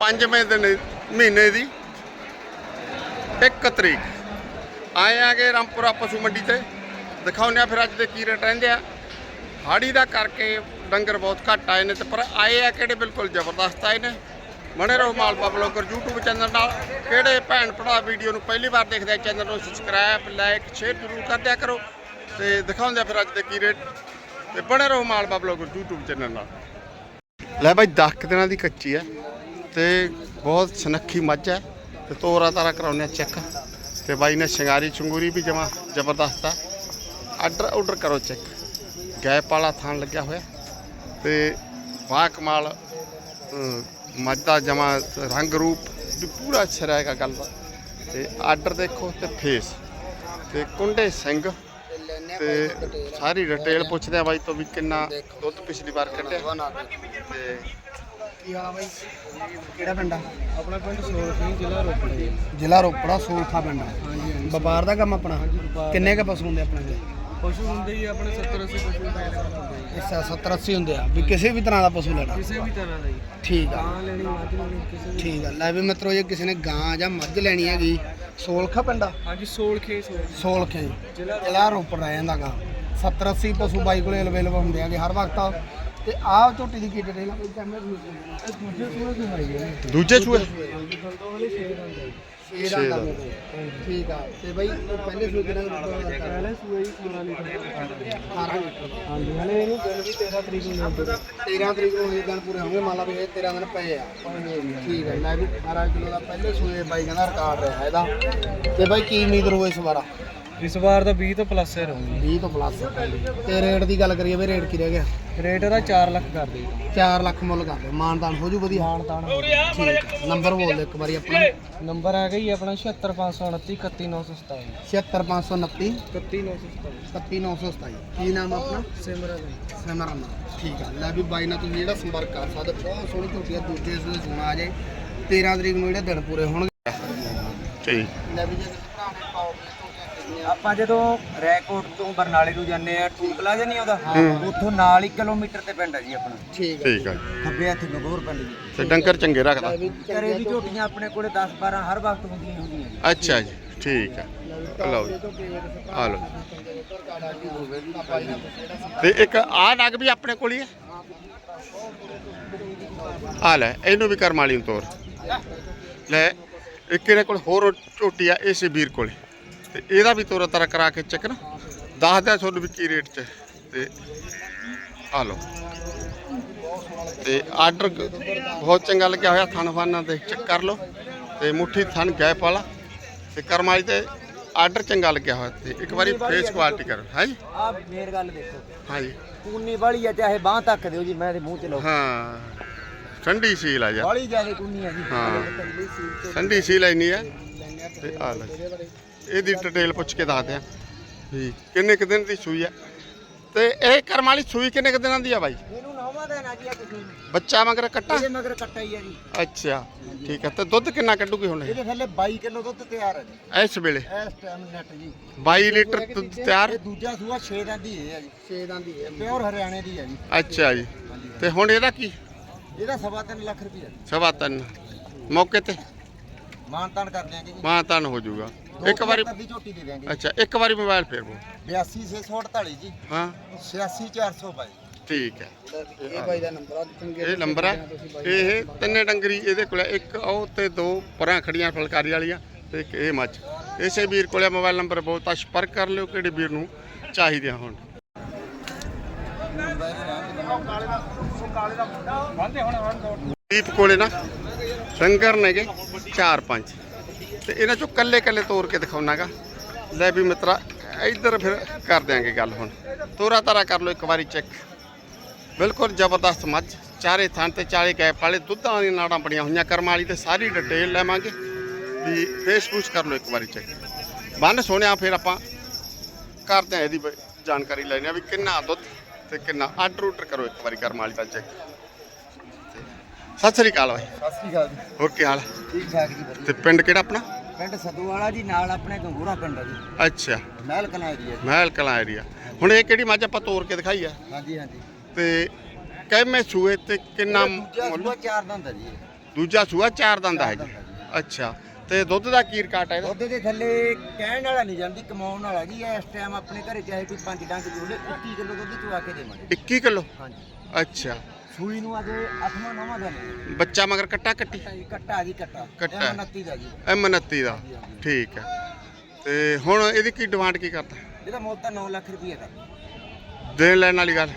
ਪੰਜਵੇਂ ਦਿਨ ਮਹੀਨੇ ਦੀ 1 ਤਰੀਕ। ਆਏ ਆਗੇ ਰਾਮਪੁਰਾ ਪਸ਼ੂ ਮੰਡੀ ਤੇ। ਦਿਖਾਉਂਦੇ ਆ ਫਿਰ ਅੱਜ ਦੇ ਕੀ ਰੇਟ ਰਹਿੰਦੇ ਆ। ਹਾੜੀ ਦਾ ਕਰਕੇ ਡੰਗਰ ਬਹੁਤ ਘੱਟ ਆਏ ਨੇ ਤੇ ਪਰ ਆਏ ਆ ਕਿਹੜੇ ਬਿਲਕੁਲ ਜ਼ਬਰਦਸਤ ਆਏ ਨੇ। ਬਣੇ ਰਹੋ ਮਾਲਪਾ ਬਲੌਗਰ YouTube ਚੈਨਲ ਨਾਲ। ਕਿਹੜੇ ਭੈਣ ਭਰਾ ਵੀਡੀਓ ਨੂੰ ਪਹਿਲੀ ਵਾਰ ਦੇਖਦੇ ਆ ਚੈਨਲ ਨੂੰ ਸਬਸਕ੍ਰਾਈਬ ਲਾਈਕ ਸ਼ੇਅਰ ਜ਼ਰੂਰ ਕਰ ਦਿਆ ਕਰੋ। ਤੇ ਦਿਖਾਉਂਦੇ ਆ ਫਿਰ ਅੱਜ ਦੇ ਕੀ ਰੇਟ। ਤੇ ਬਣੇ ਰਹੋ ਮਾਲਪਾ ਬਲੌਗਰ YouTube ਚੈਨਲ ਨਾਲ। ਲੈ ਬਾਈ 10 ਕੁ ਦਿਨਾਂ ਦੀ ਕੱਚੀ ਹੈ। ਤੇ ਬਹੁਤ ਸੁਨੱਖੀ ਮੱਝ ਹੈ ਤੇ ਤੋਰਾ ਤਾਰਾ ਕਰਾਉਂਦੇ ਆ ਚੈੱਕ। ਤੇ ਬਾਈ ਨੇ ਸ਼ਿੰਗਾਰੀ ਚੰਗੂਰੀ ਵੀ ਜਮਾ ਜ਼ਬਰਦਸਤ ਆ। ਆਰਡਰ ਆਰਡਰ ਕਰੋ ਚੈੱਕ। ਗੈਪ ਵਾਲਾ ਥਾਨ ਲੱਗਿਆ ਹੋਇਆ। ਤੇ ਵਾਹ ਕਮਾਲ ਮੱਝ ਦਾ ਜਮਾ ਰੰਗ ਰੂਪ, ਵੀ ਪੂਰਾ ਅੱਛਾ ਰਹੇਗਾ ਗੱਲ ਦਾ। ਤੇ ਆਰਡਰ ਦੇਖੋ ਤੇ ਫੇਸ ਤੇ ਕੁੰਡੇ ਸਿੰਘ। ਤੇ ਸਾਰੀ ਡਿਟੇਲ ਪੁੱਛਦੇ ਆ ਬਾਈ ਤੋਂ ਵੀ ਕਿੰਨਾ ਦੁੱਧ ਪਿਛਲੀ ਵਾਰ ਕੱਢਿਆ। ਤੇ ਕੀ ਹਾਲ ਆ ਬਾਈ? ਕਿਹੜਾ ਪਿੰਡ ਆ? ਆਪਣਾ ਪਿੰਡ ਸੋਲ ਸਿੰਘ ਜ਼ਿਲ੍ਹਾ ਰੋਪੜ ਹੈ ਜ਼ਿਲ੍ਹਾ ਰੋਪੜਾ ਸੋਲਖਾ ਪਿੰਡ ਆ। ਹਾਂਜੀ ਹਾਂਜੀ। ਵਪਾਰ ਦਾ ਕੰਮ ਆਪਣਾ। ਕਿੰਨੇ ਕ ਪਸ਼ੂ ਹੁੰਦੇ ਆਪਣੇ ਕੋਲ? ਪਸ਼ੂ ਹੁੰਦੇ ਹੀ ਆਪਣੇ 70 80 ਪਸ਼ੂ ਹੁੰਦੇ ਇਸ 70 80 ਹੁੰਦੇ ਆ। ਵੀ ਕਿਸੇ ਵੀ ਤਰ੍ਹਾਂ ਦਾ ਪਸ਼ੂ ਲੈਣਾ? ਕਿਸੇ ਵੀ ਤਰ੍ਹਾਂ ਦਾ ਜੀ। ਠੀਕ ਆ। ਗਾਂ ਲੈਣੀ ਮੱਝ ਲੈਣੀ ਕਿਸੇ ਵੀ ਠੀਕ ਆ। ਲੈ ਵੀ ਮਿੱਤਰੋ ਜੇ ਕਿਸੇ ਨੇ ਗਾਂ ਜਾਂ ਮੱਝ ਲੈਣੀ ਹੈਗੀ ਸੋਲਖਾ ਪਿੰਡ ਆ? ਹਾਂਜੀ ਸੋਲ ਖੇ ਸੋਲ ਸੋਲਖੇ। ਜ਼ਿਲ੍ਹਾ ਰੋਪੜ। ਰਹਿ ਜਾਂਦਾ ਗਾ। 70 80 ਪਸ਼ੂ ਬਾਈ ਕੋਲੇ ਅਵੇਲੇਬਲ ਹੁੰਦੇ ਆਗੇ ਹਰ ਵਕਤ। ਤੇ ਆਹ ਝੋਟੀ ਦੀ ਕੀ ਡਿਟੇਲ ਆ ਕੋਈ ਕੈਮਰੇ ਨੂੰ ਇਹ ਦੂਜੇ ਸੂਏ ਦੀ ਹਾਈ ਹੈ ਦੂਜੇ ਚੂਹੇ ਦੋ ਵਾਲੀ ਛੇ ਦੰਦ ਹੈ ਛੇ ਛੇ ਦਾ ਦਾ। ਠੀਕ ਆ। ਤੇ ਬਾਈ ਪਹਿਲੇ ਸੂਏ ਕਿਹਨਾਂ ਦਾ ਪਹਿਲੇ ਸੂਏ ਹੀ 16 ਲੀਟਰ ਦਾ। 18 ਲੀਟਰ। ਹਾਂਜੀ ਹਲੇ ਇਹਨੂੰ ਦਿਨ ਵੀ 13 ਤਰੀਕ ਨੂੰ ਆਉਂਦੇ 13 ਤਰੀਕ ਨੂੰ ਇਹ ਦਿਨ ਪੂਰੇ ਹੋਣਗੇ। ਮੰਨ ਲਾ ਵੀ ਇਹ 13 ਦਿਨ ਪਏ ਆ। ਠੀਕ ਹੈ ਲੈ ਵੀ 18 ਕਿਲੋ ਦਾ ਪਹਿਲੇ ਸੂਏ ਬਾਈ ਕਹਿੰਦਾ ਰਿਕਾਰਡ ਰਿਹਾ ਇਹਦਾ। ਤੇ ਬਾਈ ਕੀ ਉਮੀਦ ਰਹੂ ਇਸ ਵਾਰ? ਇਸ ਵਾਰ ਤਾਂ 20 ਤੋਂ ਪਲੱਸ ਹੀ ਰਹੂਗੀ। 20 ਤੋਂ ਪਲੱਸ ਤੇ ਰੇਟ ਦੀ ਗੱਲ ਕਰੀਏ ਵੀ ਰੇਟ ਕੀ ਰਹਿ ਗਿਆ? ਰੇਟ ਇਹਦਾ 4 ਲੱਖ ਕਰ ਦੇ। 4 ਲੱਖ ਮੁੱਲ ਕਰ ਦਿਓ ਮਾਨਦਾਨ ਹੋ ਜੂ ਵਧੀਆ। ਮਾਨ ਤਾਨ ਠੀਕ ਨੰਬਰ ਬੋਲ ਦਿਓ ਇੱਕ ਵਾਰੀ ਆਪਣਾ। ਨੰਬਰ ਆ ਗਈ ਆਪਣਾ 76529 31927 76529 31927 37927 ਕੀ ਨਾਮ ਆ ਆਪਣਾ? ਸਿਮਰਨ। ਸਿਮਰਨ। ਠੀਕ ਆ। ਲੈ ਵੀ ਬਾਈ ਨਾਲ ਤੁਸੀਂ ਜਿਹੜਾ ਸੰਪਰਕ ਕਰ ਸਕਦੇ ਬਹੁਤ ਸੋਹਣੀ ਝੋਟੀ ਆ ਦੂਜੇ ਸੂਏ ਸੁਣਾ ਆ ਜੇ 13 ਤਰੀਕ ਨੂੰ ਜਿਹੜੇ ਦਿਨ ਪੂਰੇ ਹੋਣਗੇ। ਠੀਕ। ਲੈ ਵੀ ਜੇ ਆਪਾਂ ਜਦੋਂ ਰੈਕੋਟ ਤੋਂ ਬਰਨਾਲੇ ਨੂੰ ਜਾਂਦੇ ਆ ਟੂਕਲਾ ਜਿਹਾ ਨਹੀਂ ਆਉਂਦਾ? ਉੱਥੋਂ ਨਾਲ ਹੀ ਕਿਲੋਮੀਟਰ ਤੇ ਪਿੰਡ ਹੈ ਜੀ ਆਪਣਾ। ਠੀਕ ਆ। ਠੀਕ ਆ ਜੀ। ਖੱਬੇ ਹੱਥ ਨਗੋਰ ਪਿੰਡ ਜੀ। ਤੇ ਡੰਗਰ ਚੰਗੇ ਰੱਖਦਾ। ਘਰੇ ਵੀ ਝੋਟੀਆਂ ਆਪਣੇ ਕੋਲੇ 10 12 ਹਰ ਵਕਤ ਹੁੰਦੀਆਂ ਹੀ ਹੁੰਦੀਆਂ ਜੀ। ਅੱਛਾ ਜੀ ਠੀਕ ਹੈ ਲਓ ਜੀ। ਆ ਲਓ ਤੇ ਇੱਕ ਆਹ ਨਗ ਵੀ ਆਪਣੇ ਕੋਲ ਹੀ ਹੈ ਆ ਲੈ ਇਹਨੂੰ ਵੀ ਕਰਮ ਵਾਲੀ ਨੂੰ ਤੋਰ। ਲੈ ਇੱਕ ਇਹਨੇ ਕੋਲ? ਹੋਰ ਝੋਟੀ ਆ ਇਸੇ ਵੀਰ ਕੋਲੇ। ਤੇ ਇਹਦਾ ਵੀ ਤੋਰਾ ਤਰਾ ਕਰਾ ਕੇ ਚੱਕ ਨਾ। ਦੱਸ ਦਿਆ ਤੁਹਾਨੂੰ ਵੀ ਕੀ ਰੇਟ 'ਚ। ਤੇ ਆ ਲਓ। ਤੇ ਆਰਡਰ ਬਹੁਤ ਚੰਗਾ ਲੱਗਿਆ ਹੋਇਆ ਥਣ ਫਾਨਾਂ ਤੇ। ਚੈੱਕ ਕਰ ਲਓ। ਤੇ ਮੁੱਠੀ ਥਣ ਗੈਪ ਵਾਲਾ। ਤੇ ਕਰਮ ਵਾਲੀ ਤੇ ਆਰਡਰ ਚੰਗਾ ਲੱਗਿਆ ਹੋਇਆ ਤੇ ਇੱਕ ਵਾਰੀ ਫੇਸ ਕੁਆਲਿਟੀ ਕਰੋ। ਹੈ ਜੀ? ਆਹ ਮੇਰ ਗੱਲ ਦੇਖੋ। ਹਾਂਜੀ। ਕੂਨੀ ਵਾਲੀ ਆ ਚਾਹੇ ਬਾਹ ਤੱਕ ਦਿਓ ਜੀ ਮੈਂ ਤੇ ਮੂੰਹ ਚ ਲਓ ਹਾਂ। ਠੰਡੀ ਸੀਲ ਆ ਯਾਰ ਵਾਲੀ ਜ਼ਿਆਦਾ ਕੂਨੀ ਆ ਜੀ। ਹਾਂ। ਠੰਡੀ ਸੀਲ ਇੰਨੀ ਆ। ਤੇ ਆ ਲੈ ਇਹਦੀ ਡਿਟੇਲ ਪੁੱਛ ਕੇ ਦੱਸਦੇ ਆ। ਵੀ ਕਿੰਨੇ ਕੁ ਦਿਨ ਦੀ ਸੂਈ ਆ? ਤੇ ਇਹ ਕਰਮ ਵਾਲੀ ਸੂਈ ਕਿੰਨੇ ਕੁ ਦਿਨਾਂ ਦੀ ਆ ਬਾਈ? ਇਹਨੂੰ ਨੌਵਾਂ ਦੇਣਾ ਜੀ ਆ ਤੁਸੀਂ ਬੱਚਾ ਮਗਰ ਕੱਟਾ? ਇਹਦੇ ਮਗਰ ਕੱਟਾ ਹੀ ਆ ਜੀ। ਅੱਛਾ ਠੀਕ ਹੈ ਤੇ ਦੁੱਧ ਕਿੰਨਾ ਕੱਢੂਗੀ ਹੁਣ ਇਹ? ਇਹਦੇ ਥੱਲੇ 22 ਕਿਲੋ ਦੁੱਧ ਤਿਆਰ ਹੈ ਜੀ। ਇਸ ਵੇਲੇ? ਇਸ ਟਾਈਮ ਨੈਟ ਜੀ। 22 ਲੀਟਰ ਦੁੱਧ ਤਿਆਰ? ਇਹ ਦੂਜਾ ਸੂਆ 6 ਦਾ ਦੀ ਆ ਜੀ। 6 ਦਾ ਦੀ ਹੈ ਪਿਓਰ ਹਰਿਆਣੇ ਦੀ ਆ ਜੀ। ਅੱਛਾ ਜੀ। ਤੇ ਹੁਣ ਇਹਦਾ ਕੀ? ਇਹਦਾ ਸਵਾ ਤਿੰਨ ਲੱਖ ਰੁਪਏ ਸਵਾ ਤਿੰਨ। ਮੌਕੇ ਤੇ? ਮਾਨਤਾਨ ਕਰ ਦਿਆਂਗੇ ਜੀ। ਮਾਂ ਤਾਨ ਹੋ ਜਾਊਗਾ। ਇੱਕ ਵਾਰੀ ਦੀ ਝੋਟੀ ਦੇ ਦਿਆਂਗੇ ਅੱਛਾ ਇੱਕ ਵਾਰੀ ਮੋਬਾਈਲ ਫੇਰ ਬੋ 82648 ਜੀ। ਹਾਂ। 86422 ਠੀਕ ਹੈ। ਇਹ ਬਾਈ ਦਾ ਨੰਬਰ ਆ ਚੰਗੇ ਇਹ ਨੰਬਰ ਹੈ ਇਹ ਤਿੰਨੇ ਡੰਗਰੀ ਇਹਦੇ ਕੋਲ। ਇੱਕ ਉਹ ਤੇ ਦੋ ਪਰਾਂ ਖੜੀਆਂ ਫਲਕਾਰੀ ਵਾਲੀਆਂ ਤੇ ਇੱਕ ਇਹ ਮੱਝ। ਇਸੇ ਵੀਰ ਕੋਲੇ ਮੋਬਾਈਲ ਨੰਬਰ ਬਹੁਤ ਆ ਸੰਪਰਕ ਕਰ ਲਿਓ ਕਿਹੜੇ ਵੀਰ ਨੂੰ ਚਾਹੀਦੇ ਹੋਣ। ਦੀਪ ਕੋਲੇ ਨਾ ਸੰਗਰ ਨੇਗੇ 4-5 ਤੇ ਇਹਨਾਂ ਚੋਂ ਕੱਲੇ ਕੱਲੇ ਤੋੜ ਕੇ ਦਿਖਾਉਣਾਗਾ। ਲੈ ਵੀ ਮਿੱਤਰਾ ਇੱਧਰ ਫਿਰ ਕਰ ਦਿਆਂਗੇ ਗੱਲ ਹੁਣ। ਤੋਰਾ ਤਾਰਾ ਕਰ ਲਓ ਇੱਕ ਵਾਰੀ ਚੈੱਕ ਬਿਲਕੁਲ ਜ਼ਬਰਦਸਤ ਮੱਝ ਚਾਰੇ ਥਣ ਤੇ ਚਾਰੇ ਗੈਪ ਵਾਲੇ ਦੁੱਧਾਂ ਦੀਆਂ ਨਾੜਾਂ ਬੜੀਆਂ ਹੋਈਆਂ ਕਰਮ ਵਾਲੀ ਤੇ ਸਾਰੀ ਡਿਟੇਲ ਲੈਵਾਂਗੇ। ਵੀ ਫੇਸਬੁੱਕ ਕਰ ਲਓ ਇੱਕ ਵਾਰੀ ਚੈੱਕ ਬੰਨ ਸੋਹਣਿਆ ਫਿਰ ਆਪਾਂ। ਕਰਦੇ ਆ ਇਹਦੀ ਜਾਣਕਾਰੀ ਲੈਣੀ ਆ ਵੀ ਕਿੰਨਾ ਦੁੱਧ ਤੇ ਕਿੰਨਾ। ਆਰਡਰ ਉਡਰ ਕਰੋ ਇੱਕ ਵਾਰੀ ਕਰਮ ਵਾਲੀ ਦਾ ਚੈੱਕ ਸਤਿ ਸ੍ਰੀ ਅਕਾਲ ਬਾਈ। ਸਤਿ ਸ਼੍ਰੀ ਅਕਾਲ ਜੀ। ਹੋਰ ਕੀ ਹਾਲ? ਠੀਕ ਠਾਕ ਜੀ ਤੇ ਪਿੰਡ ਕਿਹੜਾ ਆਪਣਾ? ਪਿੰਡ ਸਦੂਵਾਲਾ ਜੀ ਨਾਲ ਆਪਣੇ ਗੰਗੂਰਾ ਪਿੰਡ ਹੈ ਜੀ। ਅੱਛਾ। ਮਹਿਲ ਕਨਾ ਏਰੀਆ ਮਹਿਲ ਕਲਾਂ ਏਰੀਆ ਹੁਣ ਇਹ ਕਿਹੜੀ ਮੱਝ ਆਪਾਂ ਤੋੜ ਕੇ ਦਿਖਾਈ ਆ? ਹਾਂਜੀ ਹਾਂਜੀ। ਤੇ ਕਿਵੇਂ ਸੂਏ ਤੇ ਕਿੰਨਾ ਮੁੱਲ? ਚਾਰ ਦੰਦ ਹੈ ਜੀ। ਦੂਜਾ ਸੂਆ ਚਾਰ ਦੰਦ ਹੈ ਜੀ। ਅੱਛਾ। ਤੇ ਦੁੱਧ ਦਾ ਕੀ ਰਿਕਾਰਡ ਹੈ ਇਹਦਾ? ਦੁੱਧ ਦੇ ਥੱਲੇ ਕਹਿਣ ਵਾਲਾ ਨਹੀਂ ਜਾਂਦੀ ਕਮਾਉਣ ਵਾਲਾ ਜੀ। ਇਸ ਟਾਈਮ ਆਪਣੇ ਘਰੇ ਚਾਹੇ ਕੋਈ ਪੰਜ ਡੰਗ ਜੋੜੇ 21 ਕਿਲੋ ਦੁੱਧ ਚਵਾ ਕੇ ਦੇਵਾਂਗੇ। 21 ਕਿਲੋ? ਹਾਂਜੀ। ਅੱਛਾ। ਸੂਈ ਨੂੰ ਅਜੇ 8ਵਾਂ 9ਵਾਂ ਦਿਨ ਹੈ। ਬੱਚਾ ਮਗਰ ਕੱਟਾ ਕੱਟੀ? ਕੱਟਾ ਜੀ ਕੱਟਾ। ਕੱਟਾ। ਇਹ 29 ਦਾ ਜੀ। ਐਮ 29 ਦਾ। ਠੀਕ ਹੈ। ਤੇ ਹੁਣ ਇਹਦੀ ਕੀ ਡਿਮਾਂਡ ਕੀ ਕਰਦਾ? ਇਹਦਾ ਮੁੱਲ ਤਾਂ 9 ਲੱਖ ਰੁਪਏ ਦਾ। ਦੇਣ ਲੈਣ ਵਾਲੀ ਗੱਲ?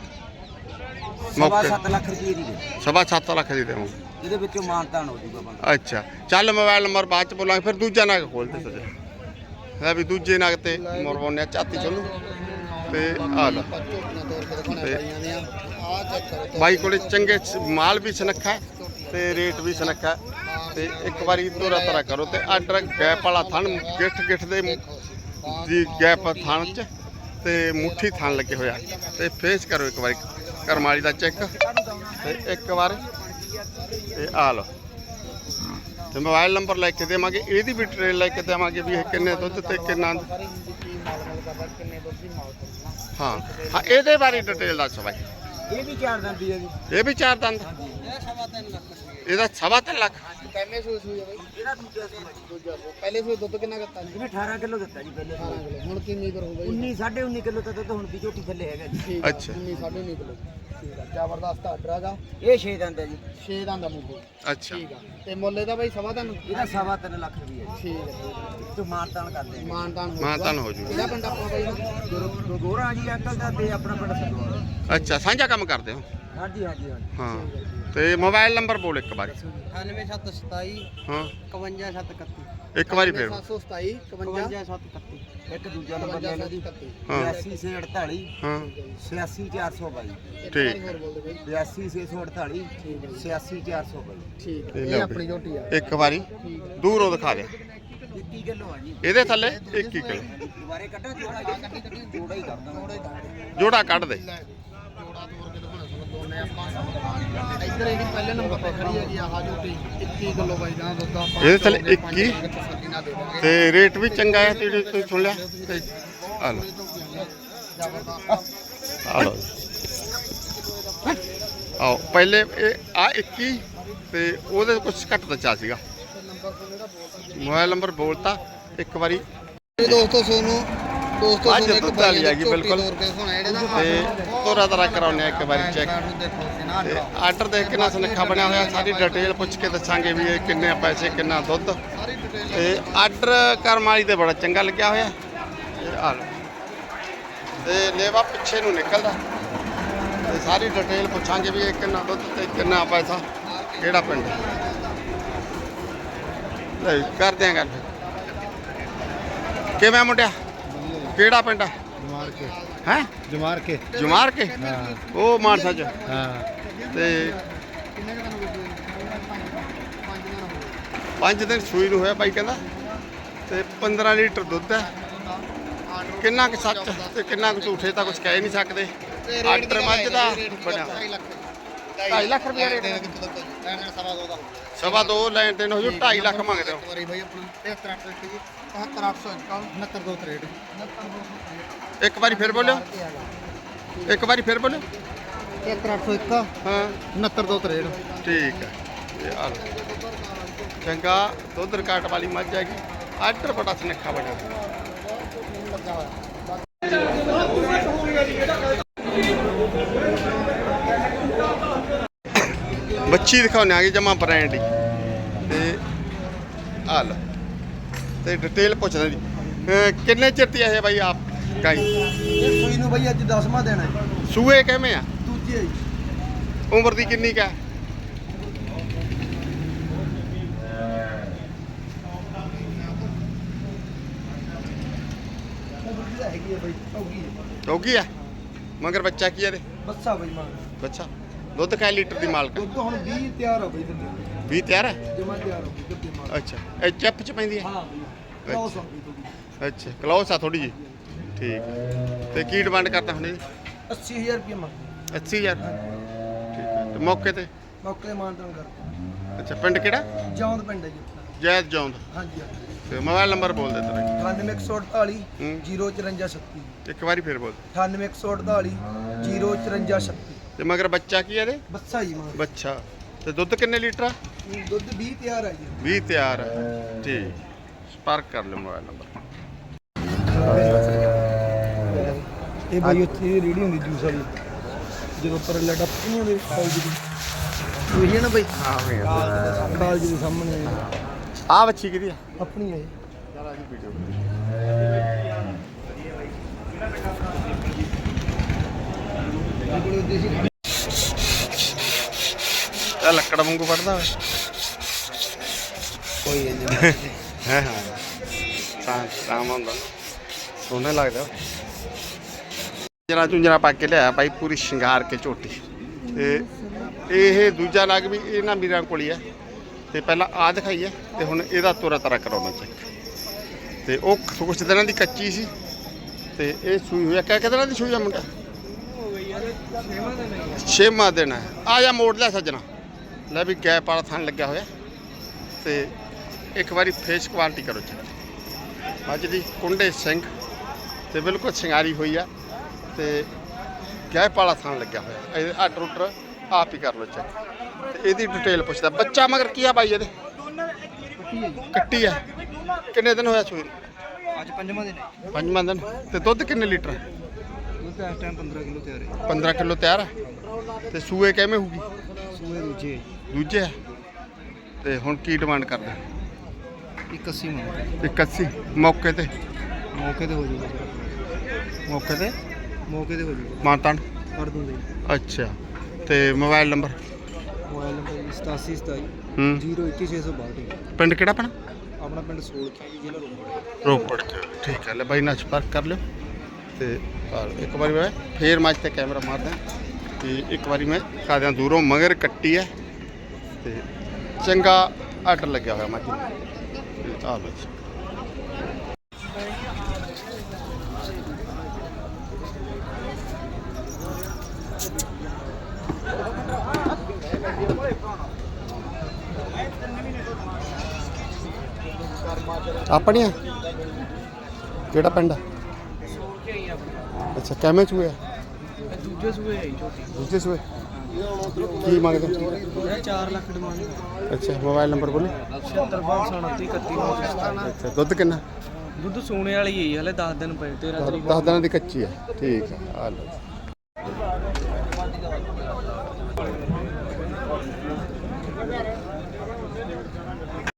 ਸਵਾ ਮੌਕੇ। 7 ਲੱਖ ਰੁਪਏ ਦੀ ਦੇ ਸਵਾ 7 ਲੱਖ ਦੀ ਦੇਵਾਂ ਇਹਦੇ ਵਿੱਚੋਂ ਮਾਨਤਾਨ ਹੋ ਜਾਊਗਾ ਬੰਦਾ। ਅੱਛਾ। ਚੱਲ ਮੋਬਾਈਲ ਨੰਬਰ ਬਾਅਦ ਚ ਬੋਲਾਂਗੇ ਫਿਰ ਦੂਜਾ ਨਗ ਖੋਲਦੇ ਸਜਾ ਹੈ ਵੀ ਦੂਜੇ ਨਗ ਤੇ ਮਰਵਾਉਣੇ ਚਾਤੀ ਚਲੂ। ਤੇ ਆ ਲਓ। ਆਪਾਂ ਤੇ- ਬਾਈ ਕੋਲੇ ਚੰਗੇ ਮਾਲ ਵੀ ਸੁਨੱਖਾ ਹੈ ਤੇ ਰੇਟ ਵੀ ਸੁਨੱਖਾ ਹੈ। ਤੇ ਇੱਕ ਵਾਰੀ ਤੋਰਾ ਤਰਾ ਕਰੋ ਤੇ ਆਰਡਰ ਗੈਪ ਵਾਲਾ ਥਣ, ਗਿੱਠ ਗਿੱਠ ਦੇ ਦੀ ਗੈਪ ਥਣ ਚ ਤੇ ਮੁੱਠੀ ਥਣ ਲੱਗੇ ਹੋਇਆ। ਤੇ ਫੇਸ ਕਰੋ ਇੱਕ ਵਾਰੀ ਕਰਮਾਲੀ ਦਾ ਚੈੱਕ। ਤੇ ਇੱਕ ਵਾਰ ਤੇ ਆ ਲਓ। ਤੇ ਮੋਬਾਈਲ ਨੰਬਰ ਲੈ ਕੇ ਦੇਵਾਂਗੇ, ਇਹਦੀ ਵੀ ਟ੍ਰੇਨ ਲੈ ਕੇ ਦੇਵਾਂਗੇ ਵੀ ਇਹ ਕਿੰਨੇ ਦੁੱਧ ਤੇ ਕਿੰਨਾ ਦੀ ਹਾਂ ਹਾਂ ਇਹਦੇ ਬਾਰੇ ਡਿਟੇਲ ਦੱਸ ਬਾਈ। ਇਹ ਵੀ ਚਾਰ ਦਿੰਦੀ ਹੈ ਜੀ। ਇਹ ਵੀ ਚਾਰ ਦੰਦ? ਇਹਦਾ ਸਵਾ ਤਿੰਨ ਲੱਖ? ਪਹਿਲੇ ਸੂਏ ਸੂਏ ਬਈ। ਇਹਦਾ ਦੂਜਾ ਜੀ? ਦੂਜਾ ਸੂਆ। ਪਹਿਲੇ ਸੂਏ ਦੁੱਧ ਕਿੰਨਾ ਕਰਤਾ ਜੀ? ਇਹਨੇ 18 ਕਿਲੋ ਦਿੱਤਾ ਜੀ ਪਹਿਲੇ 18 ਕਿਲੋ। ਹੁਣ ਕਿੰਨੀ ਕਰ ਹੋਊਗਾ ਜੀ 19 19.5 ਕਿਲੋ ਤਾਂ ਦੁੱਧ ਹੁਣ ਦੀ ਝੋਟੀ ਥੱਲੇ ਹੈਗਾ ਜੀ। ਠੀਕ ਅੱਛਾ। 19 19.5 ਕਿਲੋ। ਠੀਕ ਹੈ ਜ਼ਬਰਦਸਤ ਆਰਡਰ ਹੈਗਾ ਇਹ 6 ਦੰਦ ਹੈ ਜੀ। 6 ਦਾ ਦਾ ਮੂੰਹ ਅੱਛਾ। ਠੀਕ ਆ। ਤੇ ਮੁੱਲ ਇਹਦਾ ਬਈ ਸਵਾ ਤੁਹਾਨੂੰ ਇਹਦਾ ਸਵਾ ਤਿੰਨ ਲੱਖ ਰੁਪਏ ਜੀ। ਠੀਕ ਹੈ ਠੀਕ ਹੈ ਤੂੰ ਮਾਨਤਾਨ ਕਰਦੇ ਆ ਮਾਨਦਾਨ ਹੋ ਮਾਨਤਾਨ ਹੋ ਜੂ ਇਹਦਾ ਪਿੰਡ ਆਪਣਾ ਬਈ? ਗੋ- ਗੋਰਾ ਜੀ ਅੰਕਲ ਦਾ ਤੇ ਆਪਣਾ ਪਿੰਡ ਸੱਦਵਾ ਅੱਛਾ ਸਾਂਝਾ ਕੰਮ ਕਰਦੇ ਹੋ? ਹਾਂਜੀ ਹਾਂਜੀ ਹਾਂਜੀ। ਹਾਂ। ਤੇ ਮੋਬਾਈਲ ਨੰਬਰ ਬੋਲ ਇੱਕ ਵਾਰੀ। 98727 ਹਾਂ। 51731 ਇੱਕ ਵਾਰੀ ਫੇਰ। 727 51 51731 ਇੱਕ ਦੂਜਾ ਨੰਬਰ ਲੈ ਲਓ ਜੀ। 31 ਹਾਂ 82648 ਹਾਂ। 86422 ਇੱਕ ਠੀਕ। ਵਾਰੀ ਹੋਰ ਬੋਲ ਦੇ ਬਈ 82648 ਠੀਕ ਹੈ ਜੀ। 86422 ਠੀਕ ਇਹ ਆਪਣੀ। ਝੋਟੀ ਆ। ਇੱਕ ਵਾਰੀ। ਦੂਰੋਂ ਦਿਖਾ ਦੇ। 21 ਕਿਲੋ ਆ ਜੀ। ਇਹਦੇ ਥੱਲੇ 21 ਕਿਲੋ। ਦੁਬਾਰੇ ਕੱਢਾ ਜੋੜਾ ਕੱਢੀ ਕੱਢੀ ਜੋੜਾ ਹੀ ਕਰਦਾ ਜੋੜਾ ਕੱਢ ਦੇ। ਦੋਨੇ ਆਪਾਂ ਇੱਧਰ ਇਹਦੀ ਪਹਿਲੇ ਨੰਬਰ ਤੇ ਖੜੀ ਹੈ ਜੀ ਆਹ ਝੋਟੀ 21 ਕਿਲੋ ਬਾਈ ਦਾ ਦੁੱਧ ਆਪਾਂ ਇਹਦੇ ਥੱਲੇ ਚੌਗੇ ਪੰਜ 21 ਕਿਲੋ ਤਸੱਲੀ ਨਾਲ ਦੇ ਦਾਂਗੇ ਤੇ ਰੇਟ ਵੀ ਚੰਗਾ ਹੈ ਤੇ ਤੁਸੀਂ ਸੁਣ ਲਿਆ। ਤੇ ਆ ਲਓ। ਆ ਲਓ। ਆਓ ਪਹਿਲੇ ਇਹ ਆ 21 ਤੇ ਉਹਦੇ ਕੁਝ ਘੱਟ ਦਾ ਚਾ ਸੀਗਾ। ਮੋਬਾਈਲ ਨੰਬਰ ਬੋਲਤਾ ਇੱਕ ਵਾਰੀ। ਦੋਸਤੋ ਸੋਨੂੰ ਦੋਸਤੋ ਅੱਜ ਦੁੱਧ ਵਾਲੀ ਹੈਗੀ ਬਿਲਕੁਲ। ਤੇ ਤੋਰਾ ਤਰਾ ਕਰਾਉਨੇ ਆ ਇੱਕ ਵਾਰੀ ਚੈੱਕ ਆਰਡਰ ਦੇਖ ਕੇ ਨਾ ਸੁਨੱਖਾ ਬਣਿਆ ਹੋਇਆ ਸਾਰੀ ਡਿਟੇਲ ਪੁੱਛ ਕੇ ਦੱਸਾਂਗੇ ਵੀ ਇਹ ਕਿੰਨੇ ਪੈਸੇ ਕਿੰਨਾ ਦੁੱਧ। ਤੇ ਆਰਡਰ ਕਰਮ ਵਾਲੀ ਤੇ ਬੜਾ ਚੰਗਾ ਲੱਗਿਆ ਹੋਇਆ। ਆ ਤੇ ਲੇਵਾ ਪਿੱਛੇ ਨੂੰ ਨਿਕਲਦਾ। ਤੇ ਸਾਰੀ ਡਿਟੇਲ ਪੁੱਛਾਂਗੇ ਵੀ ਇਹ ਕਿੰਨਾ ਦੁੱਧ ਤੇ ਕਿੰਨਾ ਪੈਸਾ ਕਿਹੜਾ ਪਿੰਡ ਲੈ ਕਰਦੇ ਆਂ ਗੱਲ। ਕਿਵੇਂ ਮੁੰਡਿਆ? ਕਿਹੜਾ ਪਿੰਡ ਆ? ਮਾਰ ਕੇ ਹੈ? ਜਮਾਰ ਕੇ ਜਮਾਰ ਕੇ ਉਹ ਮਾਨਸਾ ਚ। ਹਾਂ। ਤੇ ਹੋ ਪੰਜ ਦਿਨ ਹੋ ਸੂਈ ਨੂੰ ਹੋਇਆ ਬਾਈ ਕਹਿੰਦਾ। ਤੇ 15 ਲੀਟਰ ਦੁੱਧ ਹੈ। ਕਿੰਨਾ ਕੁ ਸੱਚ? ਤੇ ਕਿੰਨਾ ਕੁ ਝੂਠੇ ਤਾਂ ਕੁਝ ਕਹਿ ਨਹੀਂ ਸਕਦੇ। ਆਰਡਰ ਮੱਝ ਦਾ। ਬਣਿਆ 2.5 ਲੱਖ ਰੁਪਏ ਰੇਟ। ਹੈ। ਸਵਾ ਦੋ ਦਾ। ਸਵਾ ਦੋ ਲੈਣ ਦੇਣ ਹੋ ਜੂ 2.5 ਲੱਖ ਮੰਗਦੇ ਹੋ ਇੱਕ ਵਾਰੀ ਬਾਈ ਆਪਣਾ 73 ਜੀ 77801 69 ਇੱਕ ਵਾਰੀ ਫਿਰ ਬੋਲਿਓ। ਇੱਕ ਵਾਰੀ ਫਿਰ ਬੋਲਿਓ। 77801 ਹਾਂ। 69 ਠੀਕ ਹੈ। ਇਹ ਆ ਲਓ। ਚੰਗਾ ਦੁੱਧ ਰਿਕਾਰਡ ਵਾਲੀ ਮੱਝ ਹੈਗੀ। ਆਰਡਰ ਬੜਾ ਸੁਨੱਖਾ ਬਣਿਆ ਬੱਚੀ ਦਿਖਾਉਣੇ ਆ ਗਈ ਜਮਾ ਬ੍ਰਾਂਡ ਦੀ ਤੇ ਆ ਲਓ। ਤੇ ਡਿਟੇਲ ਪੁੱਛਦਾ ਜੀ ਅਹ ਕਿੰਨੇ ਚਿਰ ਦੀ ਹੈ ਬਾਈ ਆਪ ਗਾਈ? ਇਹ ਸੂਈ ਨੂੰ ਬਾਈ ਅੱਜ 10ਵਾਂ ਦੇਣਾ ਹੈ। ਸੂਏ ਕਿਵੇਂ ਆ? ਦੂਜੀ ਹੈ ਉਮਰ ਦੀ ਕਿੰਨੀ ਕਾ ਉਮਰ ਦੀ ਹੈਗੀ ਹੈ ਬਾਈ ਚੌਗੀ ਹੈ ਚੌਗੀ ਆ? ਮਗਰ ਬੱਚਾ ਕੀ ਆ ਇਹਦੇ? ਬੱਸਾ ਬਾਈ ਮਾਂ ਬੱਚਾ। ਦੁੱਧ ਕੈ ਲੀਟਰ ਦੀ ਮਾਲਕ ਦੁੱਧ ਹੁਣ 20 ਤਿਆਰ ਹੋ ਬਈ ਤੇ 20 ਤਿਆਰ ਹੈ ਜਮਾ ਤਿਆਰ ਹੋ ਗਈ ਦੁੱਧ ਮਾਂ ਅੱਛਾ। ਇਹ ਚੱਪ ਚ ਪੈਂਦੀ ਹੈ ਹਾਂ ਬਈ। ਹੋ ਅੱਛਾ। ਕਲੋਸ ਆ ਥੋੜੀ ਜੀ ਠੀਕ ਹੈ। ਤੇ ਕੀ ਡਿਮਾਂਡ ਕਰਦਾ ਹੁਣ? ਇਹ 80000 ਰੁਪਏ ਮੰਗ 80000 ਠੀਕ ਹੈ ਤੇ ਮੌਕੇ ਤੇ? ਮੌਕੇ ਮਾਨਤਨ ਕਰ ਅੱਛਾ ਪਿੰਡ ਕਿਹੜਾ? ਜੌਂਦ ਪਿੰਡ ਹੈ ਜੀ ਆਪਣਾ। ਜੈਦ ਜੌਂਦ। ਹਾਂਜੀ ਹਾਂਜੀ। ਤੇ ਮੋਬਾਈਲ ਨੰਬਰ ਬੋਲ ਦੇ ਤੇਰਾ। 9148 ਹੂੰ। 05436 ਇੱਕ ਵਾਰੀ ਫਿਰ ਬੋਲ। 9148 05436 ਤੇ ਮਗਰ ਬੱਚਾ ਕੀ ਆ ਇਹਦੇ? ਬੱਸਾ ਜੀ ਮਾਂ ਬੱਚਾ। ਤੇ ਦੁੱਧ ਕਿੰਨੇ ਲੀਟਰ ਆ? ਦੁੱਧ 20 ਤਿਆਰ ਹੈ ਜੀ। 20 ਤਿਆਰ ਹੈ ਠੀਕ। ਸੰਪਰਕ ਕਰ ਲਿਓ ਮੋਬਾਈਲ ਨੰਬਰ ਇਹ ਬਾਈ ਉੱਥੇ ਰੇੜੀ ਹੁੰਦੀ ਜੂਸ ਵਾਲੀ ਜਦੋਂ ਪਰ ਲੱਡਾ ਪੀਆਂ ਦੇ ਕਾਲਜ ਦੀ ਉਹੀ ਹੈ ਨਾ ਬਾਈ? ਹਾਂ ਵੀ ਕਾਲਜ ਦੇ ਸਾਹਮਣੇ। ਆ ਬੱਚੀ ਕਿਹਦੀ ਆ? ਆਪਣੀ ਹੈ ਇਹ। ਚਲ ਅਸੀਂ ਵੀਡੀਓ ਇਹ ਲੱਕੜ ਵਾਂਗੂ ਫੜਦਾ ਓਏ ਕੋਈ ਨਹੀਂ। ਹੈ, ਹਾਂ। ਤਾਂ ਤਾਂ ਹੁੰਦਾ। ਸੋਹਣਾ ਲੱਗਦਾ ਜਰਾ ਚੁੰਜਰਾ ਪਾ ਕੇ ਲਿਆ ਭਾਈ, ਪੂਰੀ ਸ਼ਿੰਗਾਰ ਕੇ ਝੋਟੀ। ਤੇ ਇਹ ਦੂਜਾ ਨਗ ਵੀ ਇਹਨਾਂ ਮੀਰਾਂ ਕੋਲ ਹੀ ਹੈ ਤੇ ਪਹਿਲਾਂ ਆ ਦਿਖਾਈ ਹੈ ਤੇ ਹੁਣ ਇਹਦਾ ਤੋਰਾ ਤਰਾ ਕਰਾਉਣਾ ਚੈੱਕ ਤੇ ਉਹ ਕੁਛ ਦਿਨਾਂ ਦੀ ਕੱਚੀ ਸੀ। ਤੇ ਇਹ ਸੂਈ ਹੋਇਆ ਹੈ ਕਹਿ ਕਿਦਾਂ ਦੀ ਸੂਈ ਆ ਮੁੰਡਾ? ਛੇਵਾਂ ਦਿਨ ਹੈ। ਆ ਜਾ ਮੋੜ ਲੈ ਸੱਜਣਾ। ਲੈ ਵੀ ਗੈਪ ਵਾਲਾ ਥਣ ਲੱਗਿਆ ਹੋਇਆ। ਤੇ ਇੱਕ ਵਾਰੀ ਫੇਸ ਕੁਆਲਿਟੀ ਕਰੋ ਚੈੱਕ ਅੱਜ ਦੀ ਕੁੰਡੇ ਸਿੰਘ ਤੇ ਬਿਲਕੁਲ ਸ਼ਿੰਗਾਰੀ ਹੋਈ ਆ ਤੇ ਗੈਪ ਵਾਲਾ ਥਣ ਲੱਗਿਆ ਹੋਇਆ। ਇਹ ਆ ਟਰੂਟਰ ਆਪ ਹੀ ਕਰ ਲਓ ਚੈੱਕ ਤੇ ਇਹਦੀ ਡਿਟੇਲ ਪੁੱਛਦਾ। ਬੱਚਾ ਮਗਰ ਕੀ ਆ ਬਾਈ ਇਹਦੇ? ਕੱਟੀ ਆ। ਕਿੰਨੇ ਦਿਨ ਹੋਇਆ ਸੂਈ? ਅੱਜ ਪੰਜਵਾਂ ਦਿਨ ਹੈ। ਪੰਜਵਾਂ ਦਿਨ। ਤੇ ਦੁੱਧ ਕਿੰਨੇ ਲੀਟਰ? ਹੈ ਦੁੱਧ ਇਸ ਟਾਈਮ 15 ਕਿਲੋ ਤਿਆਰ ਹੈ। 15 ਕਿਲੋ ਤਿਆਰ ਆ। ਤੇ ਸੂਏ ਕਿਵੇਂ ਹੋਊਗੀ? ਸੂਏ ਦੂਜੇ ਦੂਜੇ ਤੇ ਹੁਣ ਕੀ ਡਿਮਾਂਡ ਕਰਦਾ? 81 ਮੰਗਦੇ 81 ਮੌਕੇ ਤੇ? ਮੌਕੇ ਤੇ ਹੋ ਜਾਊਗਾ ਮੌਕੇ ਤੇ? ਮੌਕੇ ਤੇ ਹੋ ਜਾਊਗਾ ਮਾਨਤਾਨ? ਕਰ ਦੂੰਗੇ ਅੱਛਾ। ਤੇ ਮੋਬਾਈਲ ਨੰਬਰ? ਮੋਬਾਈਲ ਨੰਬਰ 87 27 ਹੂੰ। 02162 ਪਿੰਡ ਕਿਹੜਾ ਆਪਣਾ? ਆਪਣਾ ਪਿੰਡ ਸੋਲਖਿਆ ਜੀ ਜ਼ਿਲ੍ਹਾ ਰੋਪੜ। ਰੋਪੜ ਚ। ਠੀਕ ਹੈ ਲੈ ਬਾਈ ਨਾਲ ਸੰਪਰਕ ਕਰ ਲਿਓ। ਤੇ ਇੱਕ ਵਾਰੀ ਮੈਂ ਫੇਰ ਮੱਝ ਤੇ ਕੈਮਰਾ ਮਾਰਦਾ ਤੇ ਇੱਕ ਵਾਰੀ ਮੈਂ ਕਾਦਿਆਂ ਦੂਰੋਂ ਮਗਰ ਕੱਟੀ ਹੈ। ਤੇ ਚੰਗਾ ਆਰਡਰ ਲੱਗਿਆ ਹੋਇਆ ਮੱਝ ਨੂੰ ਆ ਲਓ ਜੀ ਆਪਣੀਆਂ? ਕਿਹੜਾ ਪਿੰਡ? ਆ ਅੱਛਾ ਕਿਵੇਂ ਚੂਏ ਆ ਦੂਜੇ ਸੂਏ ਆਈ ਝੋਟੀ ਦੂਜੇ ਸੂਏ ਕੀ ਮੰਗਦੇ ਇਹ 4 ਲੱਖ ਡਿਮਾਂਡ ਅੱਛਾ ਮੋਬਾਈਲ ਨੰਬਰ ਬੋਲੇ। 76529 31917 ਅੱਛਾ ਦੁੱਧ ਕਿੰਨਾ? ਦੁੱਧ ਸੂਣੇ ਵਾਲੀ ਹੈ ਹਲੇ 10 ਦਿਨ ਪਏ 13 ਤਰੀਕ 10 ਦਿਨਾਂ ਦੀ ਕੱਚੀ ਆ ਠੀਕ ਆ ਲਓ